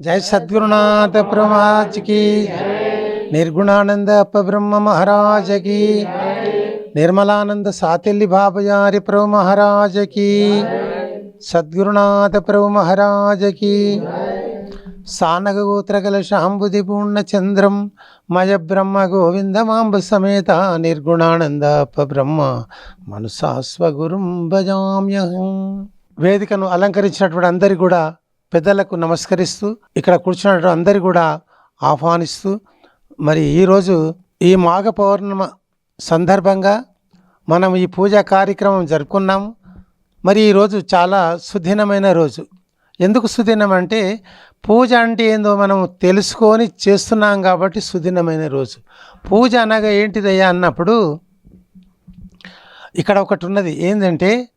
జై సద్గురునాథ ప్రమాజ్కి నిర్గుణానంద అప్పబ్రహ్మ మహారాజకి నిర్మలానంద సాతిల్లి బాబయారి ప్రభు మహారాజకి సద్గురునాథ ప్రభు మహారాజ కి సానగోత్రగల శాంబుది పూర్ణ మయ బ్రహ్మ గోవిందమాంబ సమేత నిర్గుణానంద బ్రహ్మ మనసాస్వగురుం భజామ్యహం వేదికను అలంకరించినటువంటి అందరి కూడా పెద్దలకు నమస్కరిస్తూ ఇక్కడ కూర్చున్న అందరి కూడా ఆహ్వానిస్తూ మరి ఈరోజు ఈ మాఘ పౌర్ణమ సందర్భంగా మనం ఈ పూజా కార్యక్రమం జరుపుకున్నాము. మరి ఈరోజు చాలా సుదినమైన రోజు. ఎందుకు సుదినం అంటే పూజ అంటే ఏందో మనం తెలుసుకొని చేస్తున్నాం కాబట్టి సుదినమైన రోజు. పూజ అనగా ఏంటిదయ్యా అన్నప్పుడు ఇక్కడ ఒకటి ఉన్నది. ఏంటంటే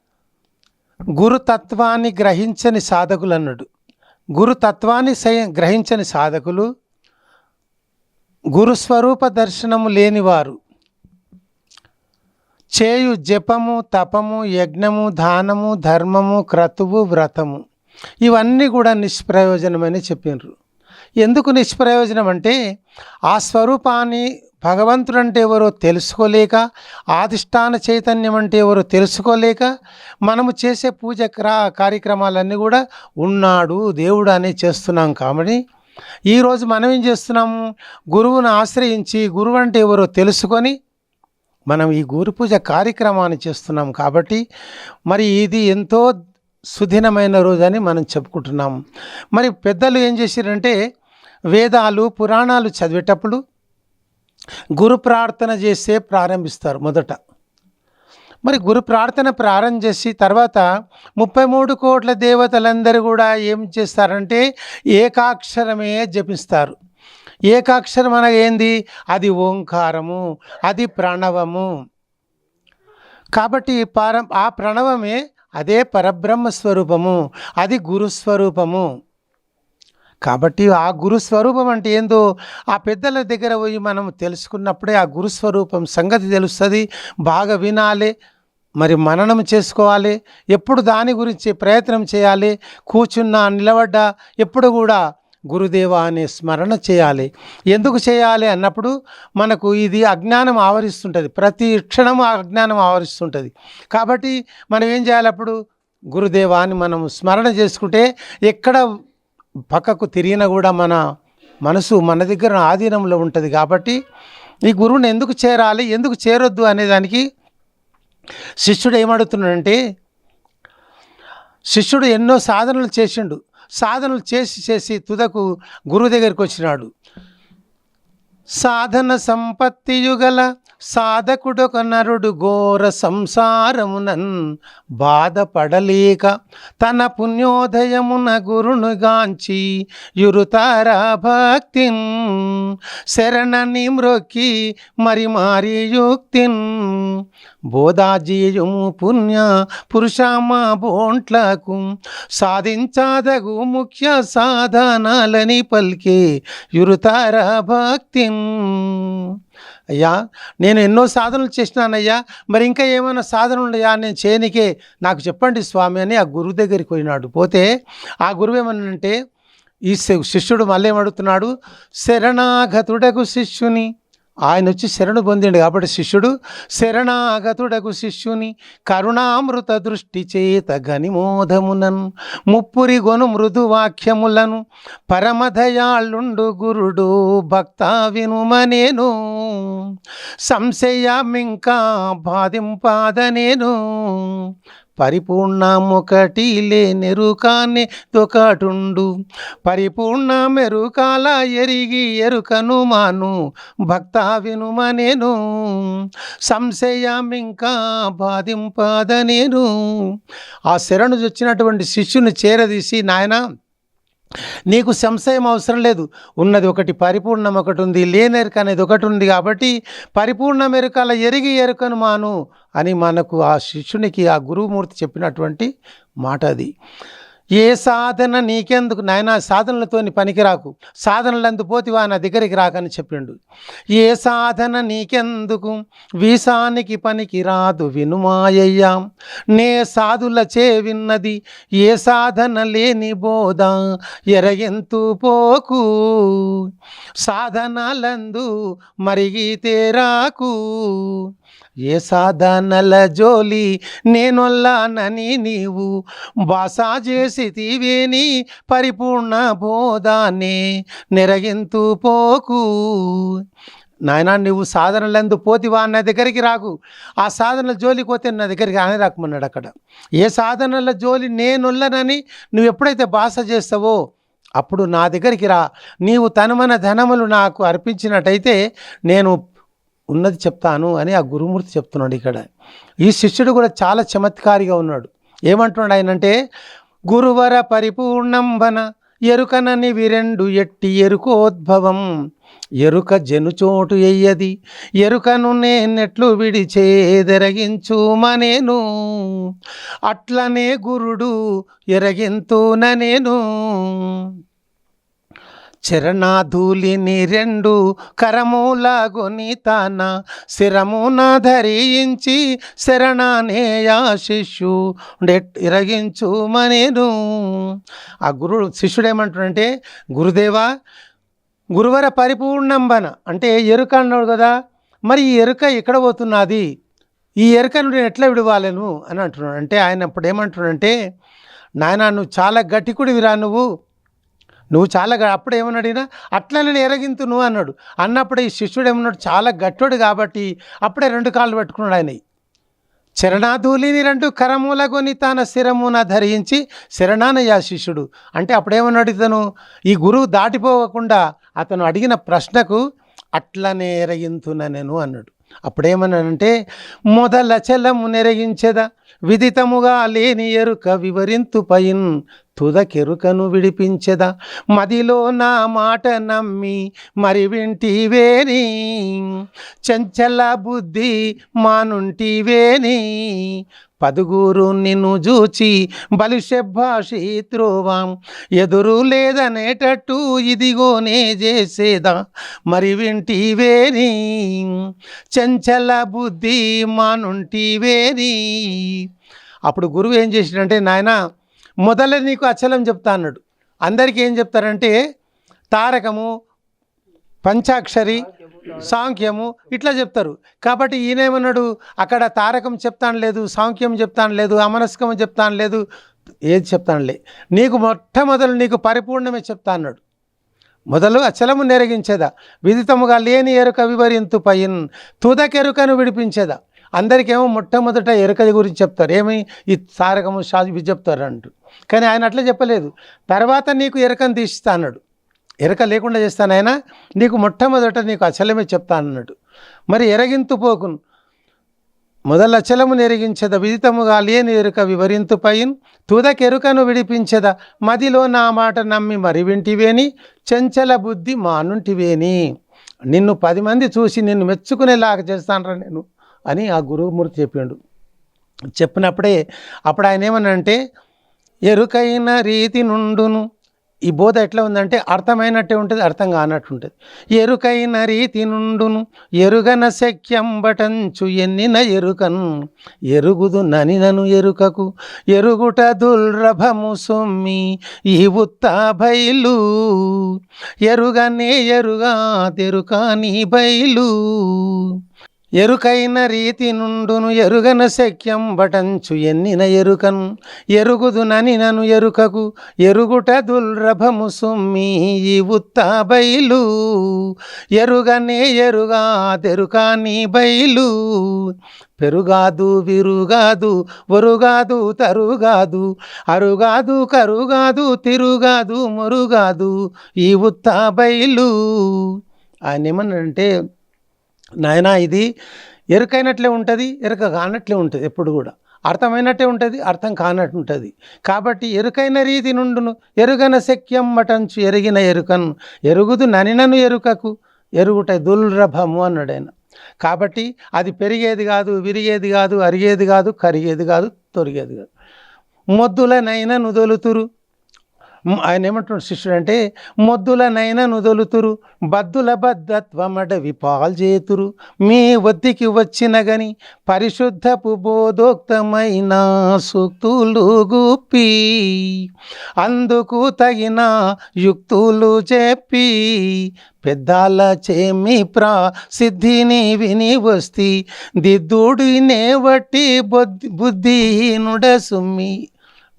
గురుతత్వాన్ని గ్రహించని సాధకులు అన్నాడు గురుతత్వాన్ని సై- గ్రహించని సాధకులు గురుస్వరూప దర్శనము లేనివారు. చేయు జపము తపము యజ్ఞము దానము ధర్మము క్రతువు వ్రతము. ఇవన్నీ కూడా నిష్ప్రయోజనమని చెప్పినారు. ఎందుకు నిష్ప్రయోజనం అంటే ఆ స్వరూపాన్ని భగవంతుడు అంటే ఎవరో తెలుసుకోలేక ఆదిష్టాన చైతన్యం అంటే ఎవరో తెలుసుకోలేక మనము చేసే పూజ క్రా కార్యక్రమాలన్నీ కూడా ఉన్నాడు దేవుడు అని చేస్తున్నాం కాబట్టి ఈరోజు మనం ఏం చేస్తున్నాము? గురువును ఆశ్రయించి గురువు అంటే ఎవరో తెలుసుకొని మనం ఈ గురు పూజ కార్యక్రమాన్ని చేస్తున్నాం కాబట్టి మరి ఇది ఎంతో సుదినమైన రోజు అని మనం చెప్పుకుంటున్నాం. మరి పెద్దలు ఏం చేశారంటే వేదాలు పురాణాలు చదివేటప్పుడు గురు ప్రార్థన చేసే ప్రారంభిస్తారు మొదట. మరి గురు ప్రార్థన ప్రారంభం చేసి తర్వాత ముప్పై మూడు కోట్ల దేవతలందరూ కూడా ఏం చేస్తారంటే ఏకాక్షరమే జపిస్తారు. ఏకాక్షరం అనగా ఏంది? అది ఓంకారము అది ప్రణవము. కాబట్టి పర ఆ ప్రణవమే అదే పరబ్రహ్మ స్వరూపము అది గురుస్వరూపము కాబట్టి ఆ గురుస్వరూపం అంటే ఏందో? ఆ పెద్దల దగ్గర పోయి మనం తెలుసుకున్నప్పుడే ఆ గురుస్వరూపం సంగతి తెలుస్తుంది. బాగా వినాలి. మరి మననం చేసుకోవాలి. ఎప్పుడు దాని గురించి ప్రయత్నం చేయాలి. కూర్చున్నా నిలబడ్డా ఎప్పుడు కూడా గురుదేవ అనే స్మరణ చేయాలి. ఎందుకు చేయాలి అన్నప్పుడు మనకు ఇది అజ్ఞానం ఆవరిస్తుంటుంది. ప్రతి క్షణం ఆ అజ్ఞానం ఆవరిస్తుంటుంది. కాబట్టి మనం ఏం చేయాలి అప్పుడు? గురుదేవ అని మనం స్మరణ చేసుకుంటే ఎక్కడ పక్కకు తిరిగినా కూడా మన మనసు మన దగ్గర ఆధీనంలో ఉంటుంది కాబట్టి ఈ గురువుని ఎందుకు చేరాలి ఎందుకు చేరొద్దు అనేదానికి శిష్యుడు ఏమడుతున్నాడంటే శిష్యుడు ఎన్నో సాధనలు చేసిండు. సాధనలు చేసి చేసి తుదకు గురువు దగ్గరికి వచ్చినాడు. సాధన సంపత్తియుగల సాధకుడొక నరుడు ఘోర సంసారమునన్ బాధపడలేక తన పుణ్యోదయమున గురునుగాంచి యురుతార భక్తిన్. శరణని మ్రొక్కి మరి మారి యుక్తిన్. బోధాజీయుము పుణ్య పురుషామా బోంట్లకు సాధించాదగు ముఖ్య సాధనాలని పలికే యురుతార భక్తిన్. అయ్యా నేను ఎన్నో సాధనలు చేసినానయ్యా మరి ఇంకా ఏమైనా సాధన ఉన్నాయా? నేను చేయనికే నాకు చెప్పండి స్వామి అని ఆ గురువు దగ్గరికి పోయినాడు. పోతే ఆ గురువు ఏమనంటే ఈ శిష్యుడు మళ్ళీ ఏమడుగుతున్నాడు? శరణాగతుడకు శిష్యుని. ఆయన వచ్చి శరణు పొందిండు కాబట్టి శిష్యుడు శరణాగతుడకు శిష్యుని కరుణామృత దృష్టి చేత గనిమోధమునన్ ముప్పురి గొను మృదువాక్యములను పరమధయాళ్ళుండు పరమదయాళుండు గురుడు భక్త వినుమనేను. సంశయమింకా బాధింపాదనేను. పరిపూర్ణముకటి లేనెరుకానే దొకటుండు పరిపూర్ణ మెరుకాల ఎరిగి ఎరుకను మాను భక్త వినుమనేను. సంశయమింకా బాధింపాదనేను. ఆ శరణు వచ్చినటువంటి శిష్యుని చేరదీసి నాయనా నీకు సంశయం అవసరం లేదు. ఉన్నది ఒకటి పరిపూర్ణం ఒకటి ఉంది. లేనెరుక అనేది ఒకటి ఉంది కాబట్టి పరిపూర్ణ మెరుకల ఎరిగి ఎరుకను మాను అని మనకు ఆ శిష్యునికి ఆ గురువుమూర్తి చెప్పినటువంటి మాట అది ఏ సాధన నీకెందుకు? నాయన సాధనలతోని పనికిరాకు సాధనలందు పోతివా నా దగ్గరికి రాకని చెప్పిండు. ఏ సాధన నీకెందుకు? వీసానికి పనికిరాదు వినుమాయ్యా నే సాధుల చే విన్నది ఏ సాధన లేని బోధ ఎరగెంతు పోకు. సాధనలందు మరిగితే రాకు ఏ సాధనల జోలి నేనొల్లానని నీవు బాసా చేసి తీవేని పరిపూర్ణ బోధాన్ని నెరగింతు పోకు. నాయనా నువ్వు సాధనలందు పోతివా నా దగ్గరికి రాకు. ఆ సాధనల జోలికి పోతే నా దగ్గరికి అని రాకమన్నాడు అక్కడ. ఏ సాధనల జోలి నేనుల్లనని నువ్వు ఎప్పుడైతే బాస చేస్తావో అప్పుడు నా దగ్గరికి రా. నీవు తనమన ధనములు నాకు అర్పించినట్టయితే నేను ఉన్నది చెప్తాను అని ఆ గురుమూర్తి చెప్తున్నాడు ఇక్కడ. ఈ శిష్యుడు కూడా చాలా చమత్కారిగా ఉన్నాడు. ఏమంటున్నాడు ఆయన అంటే గురువర పరిపూర్ణంబన ఎరుకనని విరెండు ఎట్టి ఎరుకోద్భవం. ఎరుక జనుచోటు ఎయ్యది ఎరుకను నేనెట్లు విడిచేదెరగించు మనేను. అట్లనే గురుడు ఎరగింతున నేను చరణాధూలిని రెండు కరములాగుని తాన శిరమున ధరించి శరణానే శిష్యు ఇరగించు మనేను. ఆ గురుడు శిష్యుడు ఏమంటాడంటే గురుదేవా గురువర పరిపూర్ణంబన అంటే ఎరుక అన్నాడు కదా మరి ఈ ఎరుక ఎక్కడ పోతున్నది? ఈ ఎరుక నేను ఎట్లా విడవాలను? అని అంటున్నాడు. అంటే ఆయన అప్పుడు ఏమంటున్నాడంటే నాయన నువ్వు చాలా గట్టికుడివిరా నువ్వు. నువ్వు చాలా అప్పుడు ఏమని అడిగినా అట్లనే నేను ఎరగింతు నువ్వు అన్నాడు. అన్నప్పుడు ఈ శిష్యుడు ఏమన్నాడు చాలా గట్టోడు కాబట్టి అప్పుడే రెండు కాళ్ళు పెట్టుకున్నాడు ఆయన చరణాధూలిని రెండు కరములగొని తన శిరమున ధరించి శరణానయ్య శిష్యుడు. అంటే అప్పుడేమన్నాడు ఇతను ఈ గురువు దాటిపోకుండా అతను అడిగిన ప్రశ్నకు అట్లనే ఎరగింతున నేను అన్నాడు. అప్పుడేమన్నానంటే మొదల చలము నెరగించేదా విదితముగా లేని ఎరుక వివరింతు పైన్ తుదకెరుకను విడిపించెద. మదిలో నా మాట నమ్మి మరి వింటివేని. చంచల బుద్ధి మానుంటివేని పదుగురు నిన్ను చూచి బలిషభాషి త్రోవాం ఎదురు లేదనేటట్టు ఇదిగోనే చేసేదా మరి వింటివేని. చంచల బుద్ధి మానుంటివేని అప్పుడు గురువు ఏం చేసినంటే నాయన మొదల నీకు అచలం చెప్తా అన్నాడు. అందరికీ ఏం చెప్తారంటే తారకము పంచాక్షరి సాంఖ్యము ఇట్లా చెప్తారు. కాబట్టి ఈయనేమన్నాడు అక్కడ తారకం చెప్తాను లేదు సాంఖ్యం చెప్తాను లేదు అమనస్కం చెప్తాను లేదు ఏది చెప్తానులే నీకు మొట్టమొదలు నీకు పరిపూర్ణమే చెప్తా అన్నాడు. మొదలు అచలము నెరగించేదా? విదితముగా లేని ఎరుక వివరింతు పైన్ తుదకెరుకను విడిపించేదా? అందరికేమో మొట్టమొదట ఎరుక గురించి చెప్తారు. ఏమి? ఈ తారకము షా చెప్తారు అంటూ. కానీ ఆయన అట్లా చెప్పలేదు. తర్వాత నీకు ఎరకను తీస్తా అన్నాడు. ఎరక లేకుండా చేస్తాను ఆయన. నీకు మొట్టమొదట నీకు అచలమే చెప్తాను అన్నాడు. మరి ఎరగింతు పోకును. మొదల అచలమును ఎరిగించద విదితముగా లేని ఎరుక వివరింతు పైన్. తుదకెరుకను విడిపించద మదిలో నా మాట నమ్మి మరి వింటివేని. చెంచల బుద్ధి మానుంటివేని నిన్ను పది మంది చూసి నిన్ను మెచ్చుకునేలాగా చేస్తానరా నేను. అని ఆ గురువుమూర్తి చెప్పిండు చెప్పినప్పుడే అప్పుడు ఆయన ఏమనంటే ఎరుకైన రీతి నుండును. ఈ బోధ ఎట్లా ఉందంటే అర్థమైనట్టే ఉంటుంది అర్థం కానట్టు ఉంటుంది ఎరుకైన రీతి నుండును ఎరుగన శక్యం బటంచు ఎన్నిన ఎరుకను. ఎరుగుదు నని నను ఎరుకకు ఎరుగుట దుర్లభము సొమ్మి ఈ ఉత్త బయలు ఎరుగనే ఎరుగా తెరుకాని బయలు ఎరుకైన రీతి నుండును ఎరుగన శక్యం బటంచు ఎన్నిన ఎరుకను ఎరుగుదు నను ఎరుకకు ఎరుగుట దుర్లభము సుమ్మి ఈ బయలు ఎరుగనే ఎరుగా తెరుకాని బయలు పెరుగాదు విరుగాదు ఒరుగాదు తరుగాదు అరుగాదు కరుగాదు తిరుగాదు మురుగాదు ఈ ఉత్తా బయలు ఆయన ఏమన్నాడంటే నాయన ఇది ఎరుకైనట్లే ఉంటుంది ఎరుక కానట్లే ఉంటుంది ఎప్పుడు కూడా. అర్థమైనట్టే ఉంటుంది అర్థం కానట్టు ఉంటుంది. కాబట్టి ఎరుకైన రీతి నుండును ఎరుగన శక్యం మటంచు ఎరిగిన ఎరుకను ఎరుగుదు ననినను ఎరుకకు ఎరుగుట దుర్లభము అన్నాడు ఆయన. కాబట్టి అది పెరిగేది కాదు విరిగేది కాదు అరిగేది కాదు కరిగేది కాదు తొరిగేది కాదు. మొద్దులనైనా నుదొలుతురు ఆయన ఏమంటున్నాడు శిష్యుడు అంటే మొద్దులనైనా నుదొలుతురు బద్దుల బద్ధత్వమడవి పాల్జేతురు మీ వద్దికి వచ్చిన గని పరిశుద్ధపు బోధోక్తమైన సూక్తులు గుప్పి. అందుకు తగిన యుక్తులు చెప్పి. పెద్దాల చేమి ప్రా సిద్ధిని విని వస్తి దిద్దుడినే వట్టి బుద్ధి బుద్ధిహీనుడ సుమ్మి.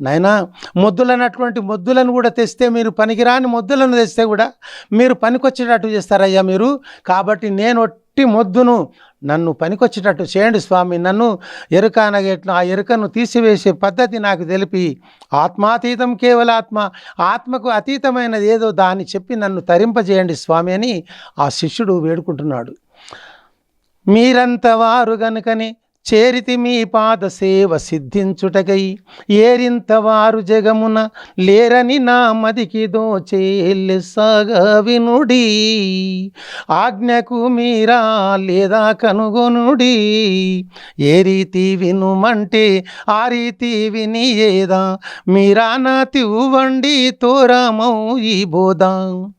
నాయనా మొద్దులన్నటువంటి మొద్దులను కూడా తెస్తే మీరు పనికిరాని మొద్దులను తెస్తే కూడా మీరు పనికొచ్చేటట్టు చేస్తారయ్యా మీరు. కాబట్టి నేను ఒట్టి మొద్దును నన్ను పనికొచ్చేటట్టు చేయండి స్వామి. నన్ను ఎరుక అనగేట్లు ఆ ఎరుకను తీసివేసే పద్ధతి నాకు తెలిపి ఆత్మాతీతం కేవలాత్మ ఆత్మకు అతీతమైనది ఏదో దాన్ని చెప్పి నన్ను తరింపజేయండి స్వామి అని ఆ శిష్యుడు వేడుకుంటున్నాడు. మీరంత వారు గనుకని చేరితి మీ పాద సేవ సిద్ధించుటకై. ఏరింతవారు జగమున లేరని నా మదికి దోచేల్లె సాగా వినుడి ఆజ్ఞకు మీరా లేదా కనుగొనుడి. ఏ రీతి వినుమంటే ఆ రీతి విని ఏదా మీరా నా తివ్వండి తోరామౌ ఈ బోదాం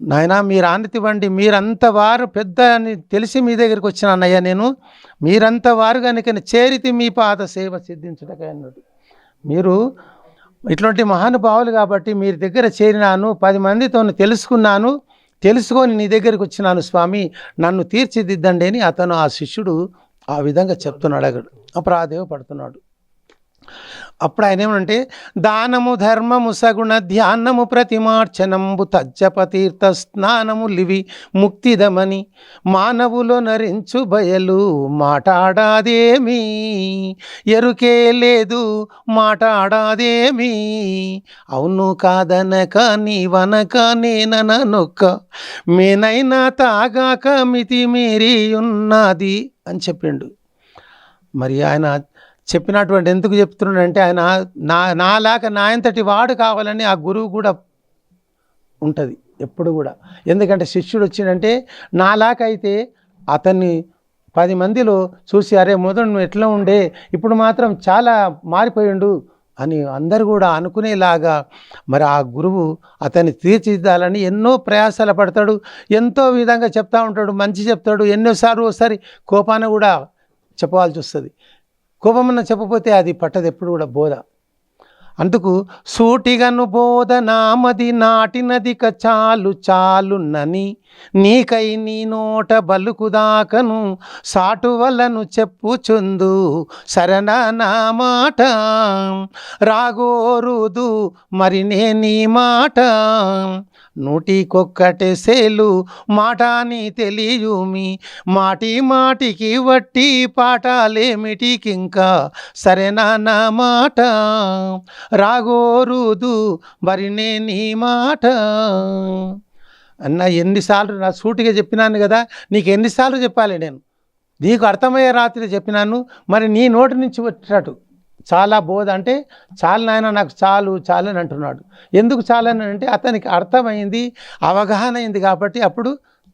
నాయనా మీరు ఆనతివ్వండి మీరంత వారు పెద్ద అని తెలిసి మీ దగ్గరికి వచ్చిన అన్నయ్య నేను. మీరంత వారు కనుక చేరితి మీ పాద సేవ సిద్ధించుటకై అన్నాడు. మీరు ఇటువంటి మహానుభావులు కాబట్టి మీరు దగ్గర చేరినాను పది మందితో తెలుసుకున్నాను తెలుసుకొని నీ దగ్గరికి వచ్చినాను స్వామి. నన్ను తీర్చిదిద్దండి అని అతను ఆ శిష్యుడు ఆ విధంగా చెప్తున్నాడు అక్కడ. అపరాధేవ పడుతున్నాడు అప్పుడు ఆయన ఏమంటే దానము ధర్మము సగుణ ధ్యానము ప్రతిమార్చనంబు తజ్జపతీర్థ స్నానము లివి ముక్తిదమని మానవులో నరించు బయలు మాటాడాదేమి. ఎరుకే లేదు మాటాడాదేమి. అవును కాదనక నీవనక నేననొక్క మేనైనా తాగాక మితి మీరి ఉన్నది అని చెప్పిండు. మరి ఆయన చెప్పినటువంటి ఎందుకు చెప్తున్నాడంటే ఆయన నా నాలాగా నా ఎంతటి వాడు కావాలని ఆ గురువు కూడా ఉంటుంది ఎప్పుడు కూడా. ఎందుకంటే శిష్యుడు వచ్చిందంటే నాలాగా అయితే అతన్ని పది మందిలో చూసి అరే మొదలు నువ్వు ఎట్లా ఉండే? ఇప్పుడు మాత్రం చాలా మారిపోయిండు అని అందరు కూడా అనుకునేలాగా మరి ఆ గురువు అతన్ని తీర్చిదిద్దాలని ఎన్నో ప్రయాసాలు పడతాడు ఎంతో విధంగా చెప్తా ఉంటాడు మంచి చెప్తాడు ఎన్నోసార్లు ఒకసారి కోపాన కూడా చెప్పవలసి వస్తుంది. కోపమన్న చెప్పపోతే అది పట్టదు ఎప్పుడు కూడా బోధ. అందుకు సూటిగను బోధ నామది నాటినదిక చాలు చాలున్నని నీకై నీ నోట బలుకుదాకను సాటువలను చెప్పు చెప్పుచుందు శరణ నా మాట. రాగోరుదు మరి నే నీ మాట. నూటికొక్కటే సేలు మాటాని తెలియుమి. మాటి మాటికి వట్టి పాఠాలేమిటికింకా సరేనా నా మాట. రాగోరుదు వరినే నీ మాట. అన్న ఎన్నిసార్లు నా సూటిగా చెప్పినాను కదా నీకు ఎన్నిసార్లు చెప్పాలి నేను? నీకు అర్థమయ్యే రాత్రి చెప్పినాను మరి నీ నోటి నుంచి వచ్చినట్టు చాలా బోధ అంటే చాలు నాయన నాకు చాలు చాలు అని అంటున్నాడు. ఎందుకు చాలని అంటే అతనికి అర్థమైంది అవగాహన అయింది కాబట్టి అప్పుడు